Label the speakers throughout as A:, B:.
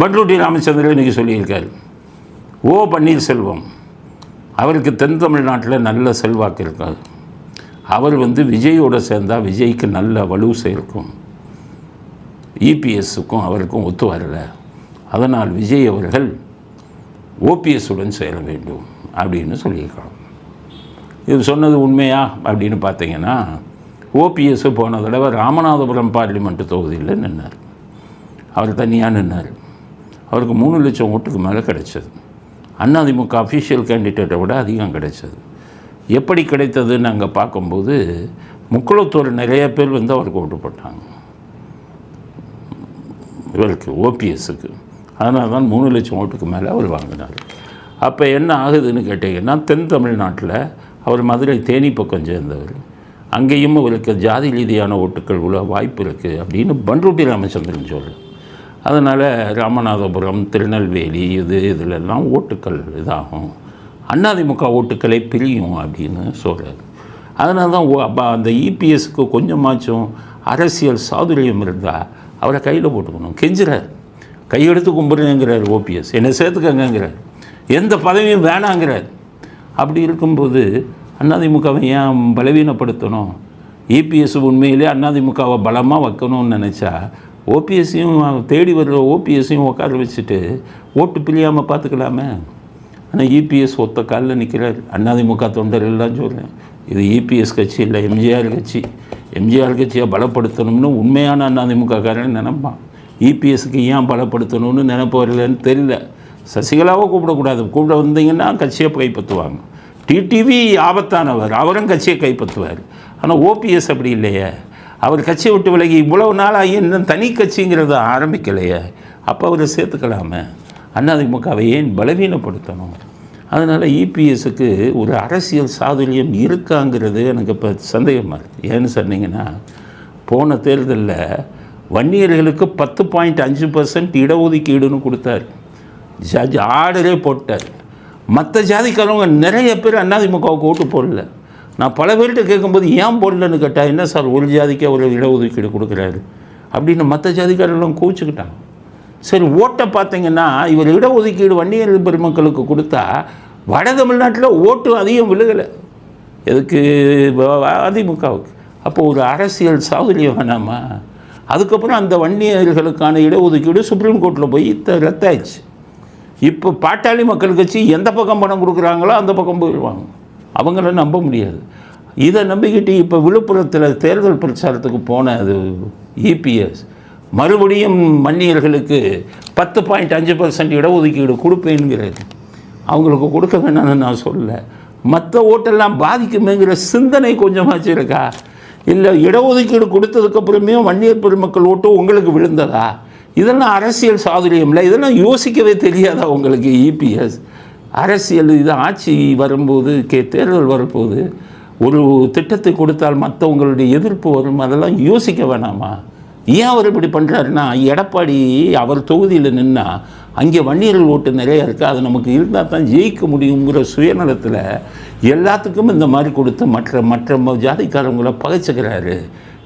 A: பட்ருட்டி ராமச்சந்திரன் இன்றைக்கி சொல்லியிருக்கார். ஓ பன்னீர்செல்வம் அவருக்கு தென் தமிழ்நாட்டில் நல்ல செல்வாக்கு இருக்காது. அவர் வந்து விஜயோடு சேர்ந்தால் விஜய்க்கு நல்ல வலு சேர்க்கும். இபிஎஸ்ஸுக்கும் அவருக்கும் ஒத்து வரல. அதனால் விஜய் அவர்கள் ஓபிஎஸ்ஸுடன் சேர வேண்டும் அப்படின்னு சொல்லியிருக்கணும் இது சொன்னது உண்மையா அப்படின்னு பார்த்தீங்கன்னா ஓபிஎஸ் போன தடவை ராமநாதபுரம் பார்லிமெண்ட் தொகுதியில் நின்னார். அவர் தனியாக நின்னார். அவருக்கு மூணு லட்சம் ஓட்டுக்கு மேலே கிடைச்சது. அதிமுக அஃபீஷியல் கேண்டிடேட்டை விட அதிகம் கிடைச்சது. எப்படி கிடைத்ததுன்னு நாங்கள் பார்க்கும்போது முக்குளத்தூர் நிறைய பேர் வந்து அவருக்கு ஓட்டு போட்டாங்க. இவருக்கு ஓபிஎஸ்க்கு. அதனால தான் மூணு லட்சம் ஓட்டுக்கு மேலே அவர் வாங்கினார். அப்போ என்ன ஆகுதுன்னு கேட்டிங்கன்னா தென் தமிழ்நாட்டில் அவர் மதுரை தேனி பக்கம் சேர்ந்தவர். அங்கேயும் அவருக்கு ஜாதி ரீதியான ஓட்டுக்கள் உள்ள வாய்ப்பு இருக்குது அப்படின்னு பன்ருட்டி ராமச்சந்திரன் சொல்லு அதனால் ராமநாதபுரம் திருநெல்வேலி இது இதிலெல்லாம் ஓட்டுக்கள் இதாகும். அதிமுக ஓட்டுக்களை பிரியும் அப்படின்னு சொல்கிறார் அதனால தான் ஓ- அப்ப அந்த இபிஎஸ்க்கு கொஞ்சமாச்சும் அரசியல் சாதுரியம் இருந்தால் அவரை கையில் போட்டுக்கணும். கெஞ்சுறார். கையெடுத்து கும்பிடுங்கிறார் ஓபிஎஸ். என்னை சேர்த்துக்கங்கிறார் எந்த பதவியும் வேணாங்கிறார். அப்படி இருக்கும்போது அதிமுகவை ஏன் பலவீனப்படுத்தணும்? இபிஎஸ் உண்மையிலே அதிமுகவை பலமாக வைக்கணும்னு நினச்சா ஓபிஎஸ்ஸையும் தேடி வர்ற ஓபிஎஸ்ஸையும் உட்கார வச்சுட்டு ஓட்டு பிரியாமல் பார்த்துக்கலாமே ஆனால் இபிஎஸ் ஒத்த காலில் நிற்கிறார் அண்ணாதிமுக தொண்டர் எல்லாம் சொல்கிறேன் இது இபிஎஸ் கட்சி இல்லை எம்ஜிஆர் கட்சி. எம்ஜிஆர் கட்சியை பலப்படுத்தணும்னு உண்மையான அதிமுக காரன் நினைப்பான். இபிஎஸ்க்கு ஏன் பலப்படுத்தணும்னு நினைப்பு வரலன்னு தெரியல. சசிகலாவை கூப்பிடக்கூடாது. கூப்பிட வந்தீங்கன்னா கட்சியை கைப்பற்றுவாங்க. டிடிவி ஆபத்தானவர். அவரும் கட்சியை கைப்பற்றுவார். ஆனால் ஓபிஎஸ் அப்படி இல்லையே. அவர் கட்சியை விட்டு விலகி இவ்வளவு நாளாகி இன்னும் தனி கட்சிங்கிறத ஆரம்பிக்கலையே. அப்போ அவரை சேர்த்துக்கலாமே? அதிமுகவை ஏன் பலவீனப்படுத்தணும்? அதனால் இபிஎஸ்க்கு ஒரு அரசியல் சாதுரியம் இருக்காங்கிறது எனக்கு இப்போ சந்தேகமாக இருக்குது ஏன்னு சொன்னீங்கன்னா போன தேர்தலில் வன்னியர்களுக்கு பத்து பாயிண்ட் அஞ்சு பர்சன்ட் இடஒதுக்கீடுன்னு கொடுத்தாரு. ஜட்ஜ் ஆர்டரே போட்டார். மற்ற ஜாதிக்காரவங்க நிறைய பேர் அதிமுகவுக்கு ஓட்டு போடல. நான் பல பேர்கிட்ட கேட்கும்போது ஏன் போடலன்னு கேட்டால் என்ன சார் ஒரு ஜாதிக்கே ஒரு இடஒதுக்கீடு கொடுக்குறாரு? அப்படின்னு மற்ற ஜாதிக்காரெல்லாம் கூச்சிக்கிட்டாங்க சரி ஓட்டை பார்த்தீங்கன்னா இவர் இடஒதுக்கீடு வன்னியர் பெருமக்களுக்கு கொடுத்தா வட தமிழ்நாட்டில் ஓட்டு அதிகம் விழுகலை. எதுக்கு அதிமுகவுக்கு. அப்போ ஒரு அரசியல் சாதுரியம் வேணாமா? அதுக்கப்புறம் அந்த வன்னியர்களுக்கான இடஒதுக்கீடு சுப்ரீம் கோர்ட்டில் போய் த- ரத்தாயிடுச்சு. இப்போ பாட்டாளி மக்கள் கட்சி எந்த பக்கம் பணம் கொடுக்குறாங்களோ அந்த பக்கம் போயிடுவாங்க. அவங்கள நம்ப முடியாது. இதை நம்பிக்கிட்டு இப்போ விழுப்புரத்தில் தேர்தல் பிரச்சாரத்துக்கு போன அது இபிஎஸ் மறுபடியும் மன்னியர்களுக்கு பத்து பாயிண்ட் அஞ்சு பர்சன்ட் இடஒதுக்கீடு கொடுப்பேங்கிறது அவங்களுக்கு கொடுக்க வேணாம்னு நான் சொல்லலை. மற்ற ஓட்டெல்லாம் பாதிக்குமேங்கிற சிந்தனை கொஞ்சமாச்சு இருக்கா? இல்லை இடஒதுக்கீடு கொடுத்ததுக்கப்புறமே வன்னியர் பெருமக்கள் ஓட்டு உங்களுக்கு விழுந்ததா? இதெல்லாம் அரசியல் சாதுரியம் இல்லை இதெல்லாம் யோசிக்கவே தெரியாதா உங்களுக்கு இபிஎஸ் அரசியல் இது ஆட்சி வரும்போது கே தேர்தல் வரும்போது ஒரு திட்டத்தை கொடுத்தால் மற்றவங்களுடைய எதிர்ப்பு வரும் அதெல்லாம் யோசிக்க வேணாமா? ஏன் அவர் இப்படி பண்ணுறாருன்னா எடப்பாடி அவர் தொகுதியில் நின்னால் அங்கே வன்னியர்கள் ஓட்டு நிறையா இருக்குது அது நமக்கு இருந்தால் தான் ஜெயிக்க முடியுங்கிற சுயநலத்தில் எல்லாத்துக்கும் இந்த மாதிரி கொடுத்து மற்ற மற்ற ஜாதிக்காரங்களை பகைச்சுக்கிறாரு.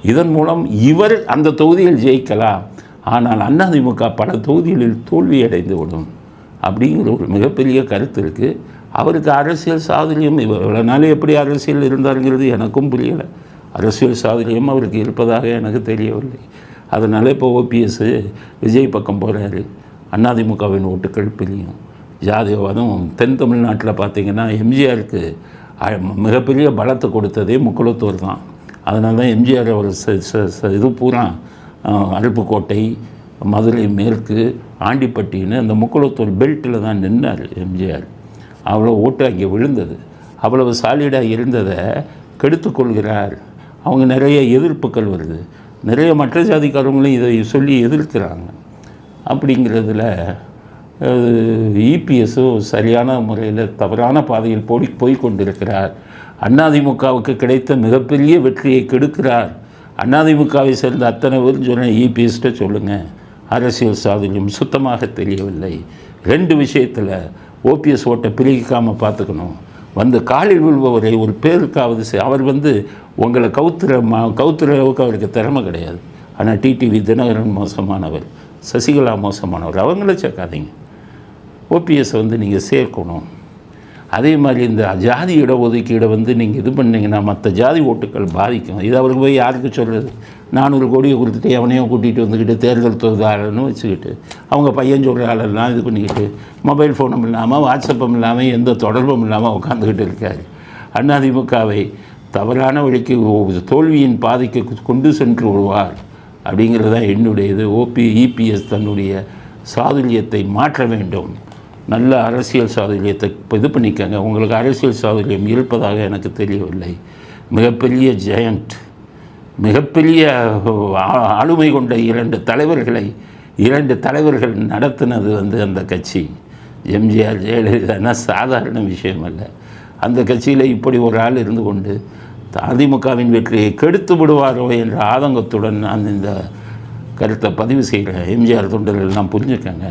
A: இதன் மூலம் இவர் அந்த தொகுதியில் ஜெயிக்கலாம். ஆனால் அதிமுக பல தொகுதிகளில் தோல்வி அடைந்து விடும் அப்படிங்கிற ஒரு மிகப்பெரிய கருத்து இருக்குது அவருக்கு அரசியல் சாதுரியம் இவ்வளோ நாள் எப்படி அரசியல் இருந்தாருங்கிறது எனக்கும் புரியலை. அரசியல் சாதுரியம் அவருக்கு இருப்பதாக எனக்கு தெரியவில்லை. அதனால் இப்போ ஓபிஎஸ்ஸு விஜய் பக்கம் போகிறாரு அதிமுகவின் ஓட்டுக்கள் பிரியும். ஜாதிவாதம் தென் தமிழ்நாட்டில் பார்த்திங்கன்னா எம்ஜிஆருக்கு மிகப்பெரிய பலத்தை கொடுத்ததே முக்குளத்தூர் தான். அதனால தான் எம்ஜிஆர் அவர் ச- ச- இது பூரா அருப்புக்கோட்டை மதுரை மேற்கு ஆண்டிப்பட்டின்னு அந்த முக்குளத்தூர் பெல்ட்டில் தான் நின்றார் எம்ஜிஆர். அவ்வளோ ஓட்டு அங்கே விழுந்தது. அவ்வளவு சாலிடாக இருந்ததை கெடுத்துக்கொள்கிறார் அவங்க நிறைய எதிர்ப்புகள் வருது. நிறைய மற்ற ஜாதிக்காரங்களும் இதை சொல்லி எதிர்க்கிறாங்க. அப்படிங்கிறதுல இபிஎஸும் சரியான முறையில் தவறான பாதையில் போய் போய் கொண்டிருக்கிறார். அதிமுகவுக்கு கிடைத்த மிகப்பெரிய வெற்றியை கெடுக்கிறார். அதிமுகவை சேர்ந்த அத்தனை பேரும் சொன்ன இபிஎஸ்கிட்ட சொல்லுங்கள் அரசியல் சாதுரியம் சுத்தமாக தெரியவில்லை. ரெண்டு விஷயத்தில் ஓபிஎஸ் ஓட்டை பிரிக்காமல் பார்த்துக்கணும். வந்து காலில் விழுபவரை ஒரு பேருக்காவது அவர் வந்து உங்களை கவுத்துற மா கவுத்துற அளவுக்கு அவருக்கு திறமை கிடையாது. ஆனால் டிடிவி தினகரன் மோசமானவர் சசிகலா மோசமானவர் அவங்கள சேர்க்காதீங்க. ஓபிஎஸ் வந்து நீங்கள் சேர்க்கணும். அதே மாதிரி இந்த ஜாதி இடஒதுக்கீடை வந்து நீங்கள் இது பண்ணீங்கன்னா மற்ற ஜாதி ஓட்டுக்கள் பாதிக்கும். இது அவருக்கு போய் யாருக்கு சொல்கிறது நானூறு கோடியை கொடுத்துட்டு எவனையோ கூட்டிகிட்டு வந்துக்கிட்டு தேர்தல் தொகுதாளர்னு வச்சுக்கிட்டு அவங்க பையன் சொல்கிற ஆளெல்லாம் இது பண்ணிக்கிட்டு மொபைல் ஃபோனும் இல்லாமல் வாட்ஸ்அப்பும் இல்லாமல் எந்த தொடர்பும் இல்லாமல் உட்காந்துக்கிட்டு இருக்கார். அதிமுகவை தவறான வழிக்கு தோல்வியின் பாதைக்கு கொண்டு சென்று விடுவார் அப்படிங்கிறது தான் என்னுடைய இது ஓபி இபிஎஸ் தன்னுடைய சாதுரியத்தை மாற்ற வேண்டும். நல்ல அரசியல் சாதுரியத்தை இது பண்ணிக்கங்க. உங்களுக்கு அரசியல் சாதுரியம் இருப்பதாக எனக்கு தெரியவில்லை. மிகப்பெரிய ஜெயண்ட் மிகப்பெரிய ஆ- ஆளுமை கொண்ட இரண்டு தலைவர்களை இரண்டு தலைவர்கள் நடத்தினது வந்து அந்த கட்சி. எம்ஜிஆர் ஜெயலலிதானா? சாதாரண விஷயம் அல்ல. அந்த கட்சியில் இப்படி ஒரு ஆள் இருந்து கொண்டு அதிமுகவின் வெற்றியை கெடுத்து விடுவாரோ என்ற ஆதங்கத்துடன் நான் இந்த கருத்தை பதிவு செய்கிறேன். எம்ஜிஆர் தொண்டர்கள் நான் புரிஞ்சுக்கங்க.